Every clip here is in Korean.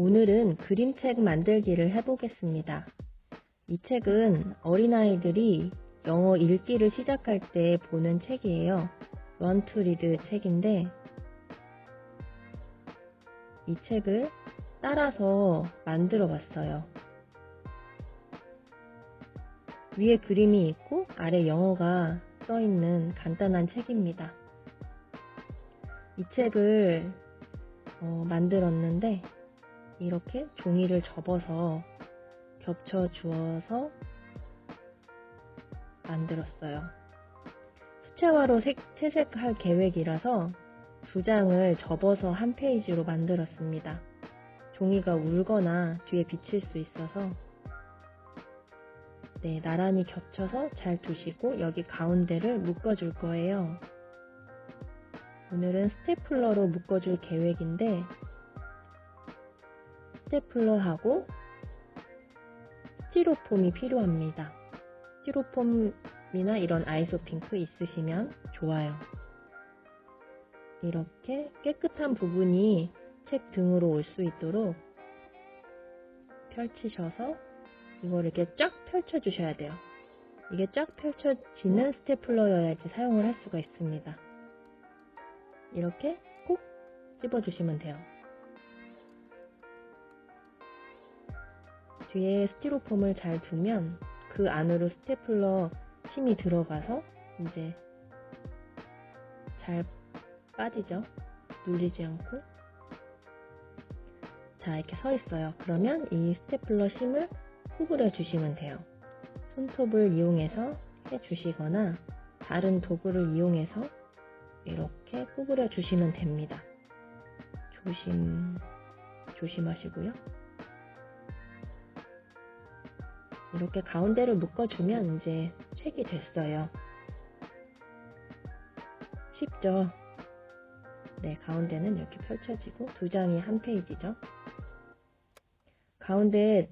오늘은 그림책 만들기를 해보겠습니다. 이 책은 어린아이들이 영어 읽기를 시작할 때 보는 책이에요. 런투리드 책인데 이 책을 따라서 만들어 봤어요. 위에 그림이 있고 아래 영어가 써 있는 간단한 책입니다. 이 책을 어, 만들었는데 이렇게 종이를 접어서 겹쳐 주어서 만들었어요. 수채화로 색, 채색할 계획이라서 두 장을 접어서 한 페이지로 만들었습니다. 종이가 울거나 뒤에 비칠 수 있어서 네, 나란히 겹쳐서 잘 두시고 여기 가운데를 묶어줄 거예요. 오늘은 스테플러로 묶어줄 계획인데 스테플러하고 스티로폼이 필요합니다. 스티로폼이나 이런 아이소핑크 있으시면 좋아요. 이렇게 깨끗한 부분이 책 등으로 올 수 있도록 펼치셔서 이걸 이렇게 쫙 펼쳐 주셔야 돼요. 이게 쫙 펼쳐지는 스테플러여야지 사용을 할 수가 있습니다. 이렇게 꼭 찝어 주시면 돼요. 뒤에 스티로폼을 잘 두면 그 안으로 스테플러 힘이 들어가서 이제 잘 빠지죠. 눌리지 않고. 자, 이렇게 서 있어요. 그러면 이 스테플러 심을 구부려 주시면 돼요. 손톱을 이용해서 해 주시거나 다른 도구를 이용해서 이렇게 구부려 주시면 됩니다. 조심, 조심하시고요. 이렇게 가운데를 묶어주면 이제 책이 됐어요. 쉽죠? 네, 가운데는 이렇게 펼쳐지고 두 장이 한 페이지죠. 가운데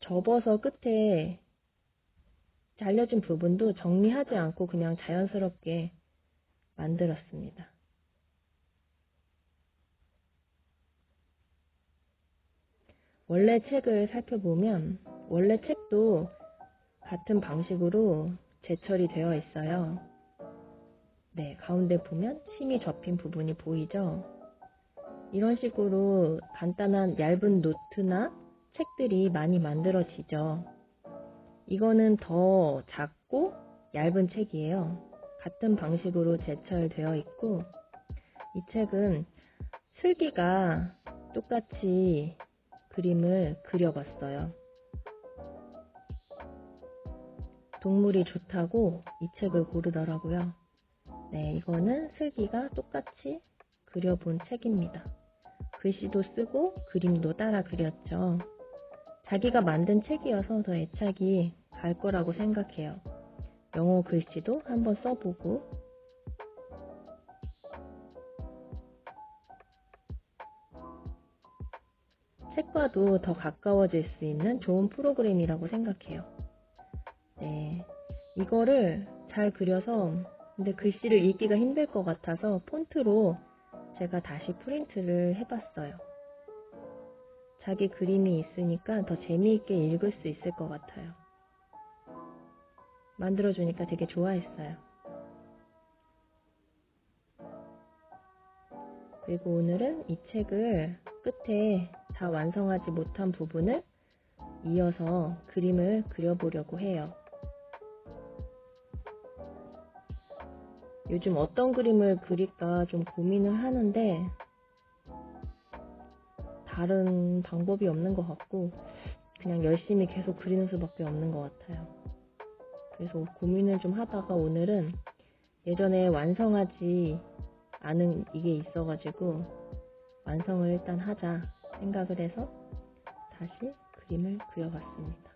접어서 끝에 잘려진 부분도 정리하지 않고 그냥 자연스럽게 만들었습니다. 원래 책을 살펴보면 원래 책도 같은 방식으로 제철이 되어 있어요. 네, 가운데 보면 심이 접힌 부분이 보이죠? 이런 식으로 간단한 얇은 노트나 책들이 많이 만들어지죠. 이거는 더 작고 얇은 책이에요. 같은 방식으로 제철되어 있고 이 책은 슬기가 똑같이 그림을 그려봤어요. 동물이 좋다고 이 책을 고르더라고요. 네, 이거는 슬기가 똑같이 그려본 책입니다. 글씨도 쓰고 그림도 따라 그렸죠. 자기가 만든 책이어서 더 애착이 갈 거라고 생각해요. 영어 글씨도 한번 써보고 책과도 더 가까워질 수 있는 좋은 프로그램이라고 생각해요. 네. 이거를 잘 그려서 근데 글씨를 읽기가 힘들 것 같아서 폰트로 제가 다시 프린트를 해봤어요. 자기 그림이 있으니까 더 재미있게 읽을 수 있을 것 같아요. 만들어주니까 되게 좋아했어요. 그리고 오늘은 이 책을 끝에 다 완성하지 못한 부분을 이어서 그림을 그려보려고 해요. 요즘 어떤 그림을 그릴까 좀 고민을 하는데 다른 방법이 없는 것 같고 그냥 열심히 계속 그리는 수밖에 없는 것 같아요. 그래서 고민을 좀 하다가 오늘은 예전에 완성하지 않은 이게 있어가지고 완성을 일단 하자 생각을 해서 다시 그림을 그려봤습니다.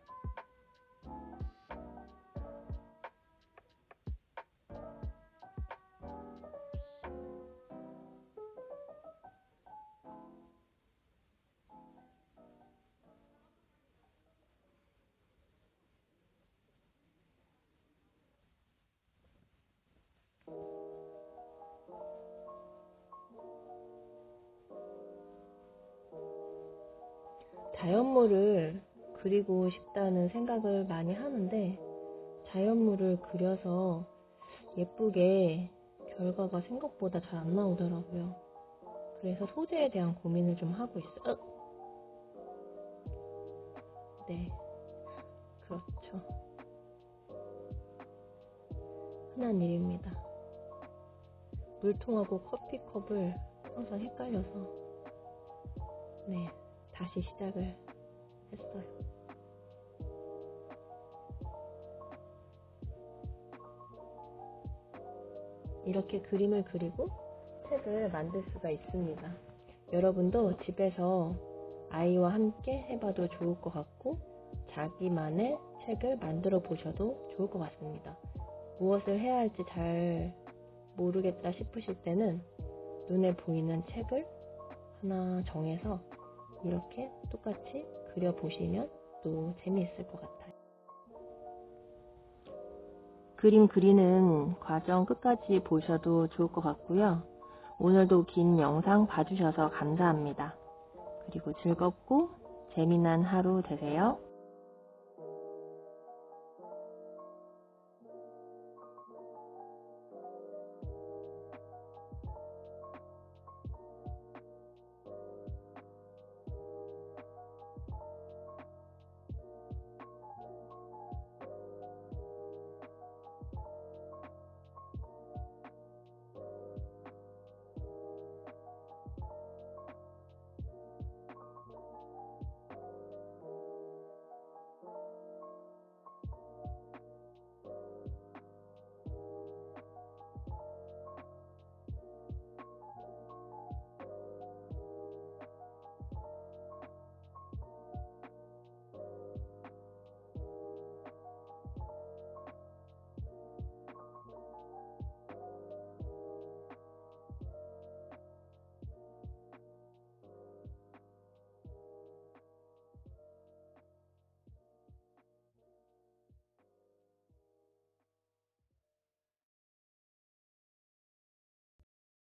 자연물을 그리고 싶다는 생각을 많이 하는데 자연물을 그려서 예쁘게 결과가 생각보다 잘 안 나오더라고요. 그래서 소재에 대한 고민을 좀 하고 있어요. 네, 그렇죠. 흔한 일입니다. 물통하고 커피컵을 항상 헷갈려서 네, 다시 시작을 했어요. 이렇게 그림을 그리고 책을 만들 수가 있습니다. 여러분도 집에서 아이와 함께 해봐도 좋을 것 같고 자기만의 책을 만들어 보셔도 좋을 것 같습니다. 무엇을 해야 할지 잘 모르겠다 싶으실 때는 눈에 보이는 책을 하나 정해서 이렇게 똑같이 그려보시면 또 재미있을 것 같아요. 그림 그리는 과정 끝까지 보셔도 좋을 것 같고요. 오늘도 긴 영상 봐주셔서 감사합니다. 그리고 즐겁고 재미난 하루 되세요.